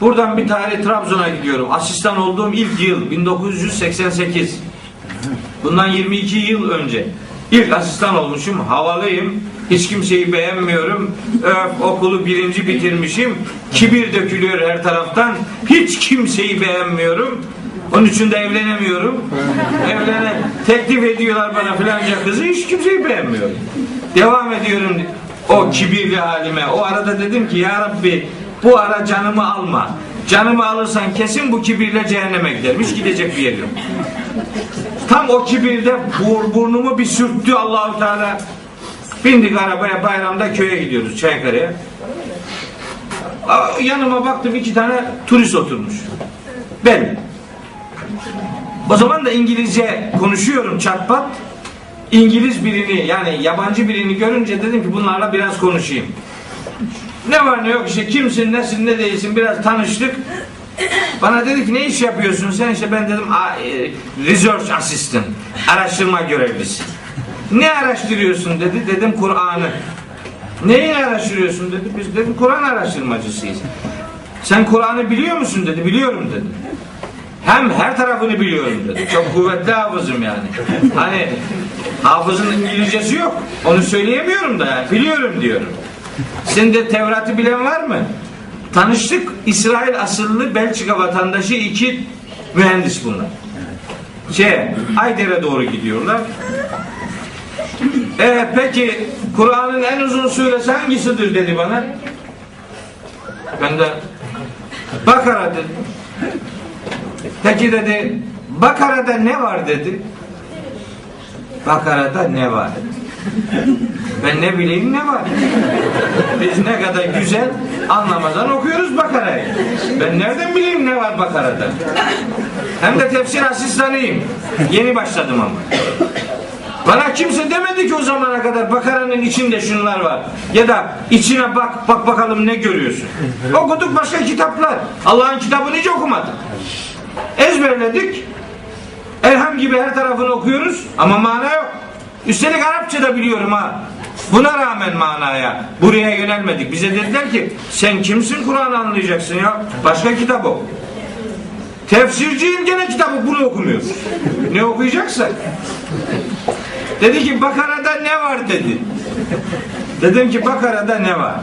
Buradan bir tane Trabzon'a gidiyorum. Asistan olduğum ilk yıl 1988. Bundan 22 yıl önce. İlk asistan olmuşum. Havalıyım. Hiç kimseyi beğenmiyorum. Öf, okulu birinci bitirmişim. Kibir dökülüyor her taraftan. Hiç kimseyi beğenmiyorum. Onun için de evlenemiyorum. Evlene teklif ediyorlar bana filanca kızı. Hiç kimseyi beğenmiyorum. Devam ediyorum o kibirli halime. O arada dedim ki ya Rabbi bu ara canımı alma. Canımı alırsan kesin bu kibirle cehenneme giderim. Hiç gidecek bir yer yok. Tam o kibirde bur- burnumu bir sürttü Allahu Teala. Bindik arabaya bayramda köye gidiyoruz Çaykara'ya. Aa, Yanıma baktım iki tane turist oturmuş. Ben. O zaman da İngilizce konuşuyorum çatpat. İngiliz birini yani yabancı birini görünce dedim ki bunlarla biraz konuşayım. Ne var ne yok işte kimsin nesin ne değilsin biraz tanıştık. Bana dedi ki ne iş yapıyorsun sen işte ben dedim "Aa, e, research assistant araştırma görevlisi. Ne araştırıyorsun dedi dedim Kur'an'ı. Neyi araştırıyorsun dedi biz dedim Kur'an araştırmacısıyız. Sen Kur'an'ı biliyor musun dedi biliyorum dedi. Hem her tarafını biliyorum dedi. Çok kuvvetli hafızım yani. Hani hafızın İngilizcesi yok. Onu söyleyemiyorum da yani. Biliyorum diyorum. Senin de Tevrat'ı bilen var mı? Tanıştık. İsrail asıllı Belçika vatandaşı iki mühendis bunlar. Şey, Ayder'e doğru gidiyorlar. E, peki Kur'an'ın en uzun suresi hangisidir dedi bana. Ben de Bakara dedim. Peki dedi Bakara'da ne var dedi. Bakara'da ne var? Ben ne bileyim ne var? Biz ne kadar güzel anlamadan okuyoruz Bakara'yı. Ben nereden bileyim ne var Bakara'da? Hem de tefsir asistanıyım. Yeni başladım ama. Bana kimse demedi ki o zamana kadar Bakara'nın içinde şunlar var. Ya da içine bak bak bakalım ne görüyorsun. Okuduk başka kitaplar. Allah'ın kitabını hiç okumadık. Ezberledik. Elham gibi her tarafını okuyoruz ama mana yok. Üstelik Arapça da biliyorum ha. Buna rağmen manaya buraya yönelmedik. Bize dediler ki sen kimsin Kur'an anlayacaksın ya. Başka kitap oku. Tefsirciyim gene kitabı bunu okumuyor. Ne okuyacaksak. Dedi ki Bakara'da ne var dedi. Dedim ki Bakara'da ne var?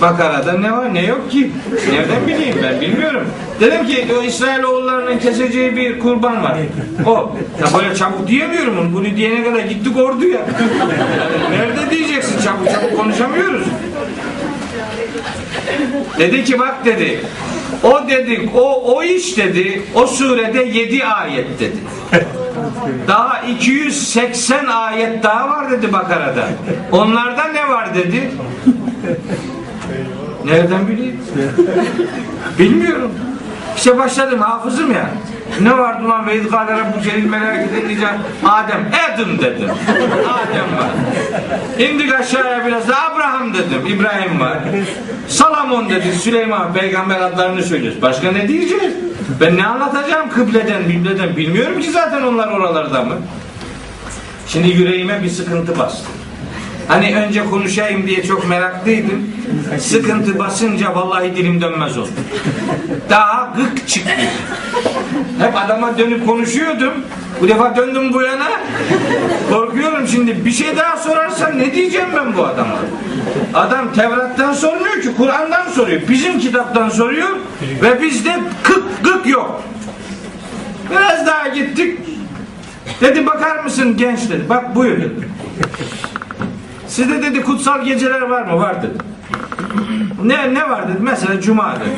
Bakara'da ne var ne yok ki? Nereden bileyim ben bilmiyorum. Dedim ki o İsrailoğullarının keseceği bir kurban var. O. Ya böyle çabuk diyemiyorum onu. Bunu diyene kadar gittik orduya. Çabuk çabuk konuşamıyoruz. Dedi ki bak dedi. O dedik o o iş dedi. O surede 7 ayet dedi. Daha 280 ayet daha var dedi Bakara'da. Onlarda ne var dedi. Nereden bileyim? Bilmiyorum. İşte başladım hafızım ya. Ne vardı lan ve izgâle rabbu celil melâkete diyeceğim. Adem, Adam dedim. Adem var. İndik aşağıya biraz da Abraham dedim. İbrahim var. Salamon dedi. Süleyman peygamber adlarını söylüyoruz. Başka ne diyeceğiz? Ben ne anlatacağım kıbleden, bibleden bilmiyorum ki zaten onlar oralarda mı? Şimdi yüreğime bir sıkıntı bastı. Hani önce konuşayım diye çok meraklıydım. Sıkıntı basınca vallahi dilim dönmez oldu. Daha gık çıktı. Hep adama dönüp konuşuyordum. Bu defa döndüm bu yana. Korkuyorum şimdi bir şey daha sorarsan ne diyeceğim ben bu adama? Adam Tevrat'tan sormuyor ki Kur'an'dan soruyor. Bizim kitaptan soruyor ve bizde kık gık yok. Biraz daha gittik. Dedi bakar mısın genç dedi. Bak buyur dedi. Sizde dedi kutsal geceler var mı? Var dedi. Ne ne var dedi. Mesela cuma dedi.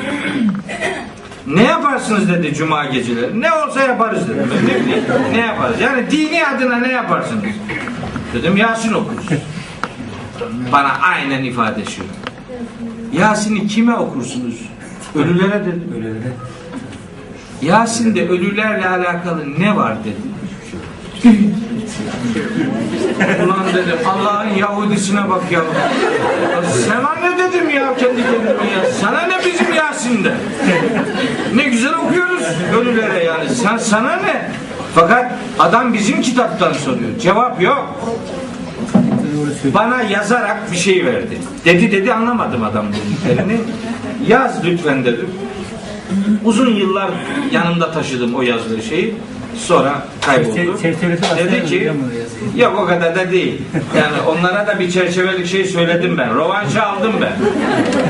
Ne yaparsınız dedi cuma geceleri. Ne olsa yaparız dedim. Ben ne bileyim ne yaparız. Yani dini adına ne yaparsınız? Dedim Yasin okuruz. Bana aynen ifade şu. Yasin'i kime okursunuz? Ölülere dedim. Ölülere. Yasin'de ölülerle alakalı ne var dedi. Ulan dedim Allah'ın Yahudisine bak ya. Sana ne dedim ya kendi kendime ya. Sana ne bizim Yasin'de. Ne güzel okuyoruz ölülere yani. Sen sana ne? Fakat adam bizim kitaptan soruyor. Cevap yok. Bana yazarak bir şey verdi. Dedi dedi anlamadım adam dediklerini. Yaz lütfen dedim. Uzun yıllar yanımda taşıdım o yazdığı şeyi. Sonra kayboldu. Dedi ki yok o kadar da değil. Yani onlara da bir çerçevelik şey söyledim ben. Rovanşı aldım ben.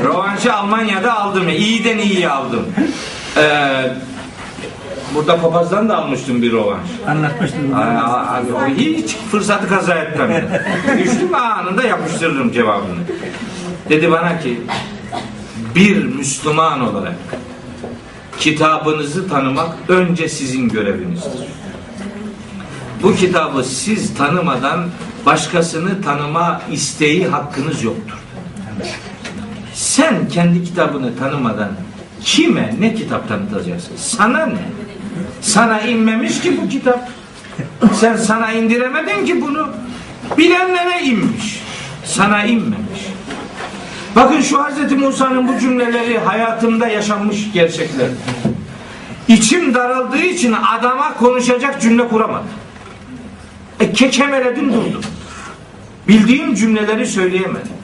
Rovanşı Almanya'da aldım. İyiden iyiyi aldım. Ee, burada papazdan da almıştım bir rovanş. Anlatmıştım. Aa, abi, o hiç fırsatı kaza etmem. ben. Düştüm anında yapıştırırım cevabını. Dedi bana ki bir Müslüman olarak kitabınızı tanımak önce sizin görevinizdir. Bu kitabı siz tanımadan başkasını tanıma isteği hakkınız yoktur. Sen kendi kitabını tanımadan kime ne kitap tanıtacaksın? Sana ne? Sana inmemiş ki bu kitap. Sen sana indiremedin ki bunu. Bilenlere inmiş. Sana inmemiş. Bakın şu Hz. Musa'nın bu cümleleri hayatımda yaşanmış gerçekler. İçim daraldığı için adama konuşacak cümle kuramadım. E, kekemeledim durdum. Bildiğim cümleleri söyleyemedim.